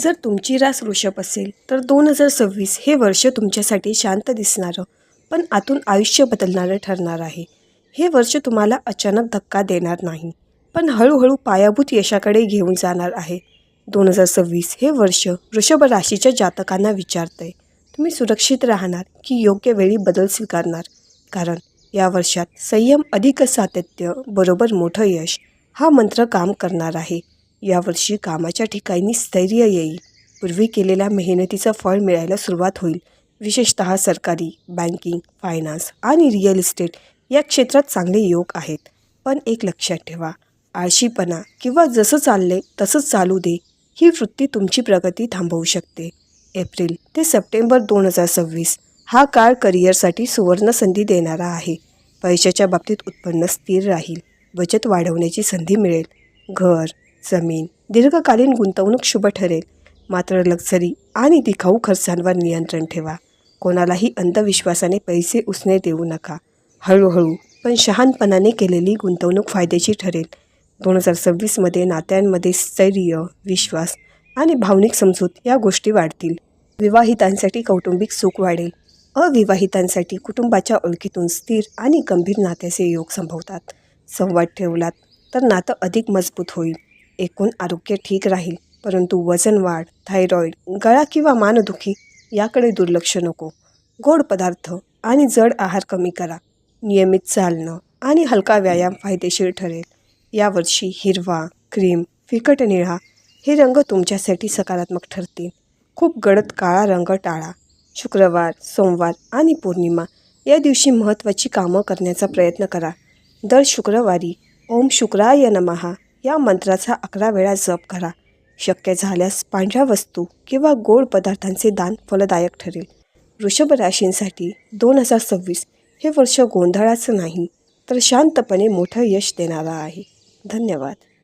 जर तुमची रास वृषभ असेल तर दोन हजार सव्वीस हे वर्ष तुमच्यासाठी शांत दिसणारं पण आतून आयुष्य बदलणारं ठरणार आहे. हे वर्ष तुम्हाला अचानक धक्का देणार नाही पण हळूहळू पायाभूत यशाकडे घेऊन जाणार आहे. दोन हजार सव्वीस हे वर्ष वृषभ राशीच्या जातकांना विचारतंय. तुम्ही सुरक्षित राहणार की योग्य वेळी बदल स्वीकारणार? कारण या वर्षात संयम अधिक सातत्य बरोबर मोठं यश हा मंत्र काम करणार आहे. यावर्षी कामाच्या ठिकाणी स्थैर्य येईल. पूर्वी केलेल्या मेहनतीचं फळ मिळायला सुरुवात होईल. विशेषतः सरकारी बँकिंग फायनान्स आणि रिअल इस्टेट या क्षेत्रात चांगले योग आहेत. पण एक लक्षात ठेवा आळशीपणा किंवा जसं चालले तसंच चालू दे ही वृत्ती तुमची प्रगती थांबवू शकते. एप्रिल ते सप्टेंबर दोन हजार सव्वीस हा काळ करिअरसाठी सुवर्ण संधी देणारा आहे. पैशाच्या बाबतीत उत्पन्न स्थिर राहील बचत वाढवण्याची संधी मिळेल. घर जमीन दीर्घकालीन गुंतवणूक शुभ ठरेल. मात्र लक्झरी आणि दिखाऊ खर्चांवर नियंत्रण ठेवा. कोणालाही अंधविश्वासाने पैसे उसने देऊ नका. हळूहळू पण शहानपणाने केलेली गुंतवणूक फायद्याची ठरेल. दोन हजार सव्वीसमध्ये नात्यांमध्ये स्थैर्य विश्वास आणि भावनिक समजूत या गोष्टी वाढतील. विवाहितांसाठी कौटुंबिक सुख वाढेल. अविवाहितांसाठी कुटुंबाच्या ओळखीतून स्थिर आणि गंभीर नात्याचे योग संभवतात. संवाद ठेवलात तर नातं अधिक मजबूत होईल. एकूण आरोग्य ठीक राहील परंतु वजन वाढ थायरॉईड गळा किंवा मानदुखी याकडे दुर्लक्ष नको. गोड पदार्थ आणि जड आहार कमी करा. नियमित चालणं आणि हलका व्यायाम फायदेशीर ठरेल. यावर्षी हिरवा क्रीम फिकट निळा हे रंग तुमच्यासाठी सकारात्मक ठरतील. खूप गडद काळा रंग टाळा. शुक्रवार सोमवार आणि पौर्णिमा या दिवशी महत्त्वाची कामं करण्याचा प्रयत्न करा. दर शुक्रवारी ओम शुक्राय नमहा या मंत्राचा अकरा वेळा जप करा. शक्य झाल्यास पांढऱ्या वस्तू किंवा गोड पदार्थांचे दान फलदायक ठरेल. वृषभ राशींसाठी दोन हजार सव्वीस हे वर्ष गोंधळाचं नाही तर शांतपणे मोठं यश देणारं आहे. धन्यवाद.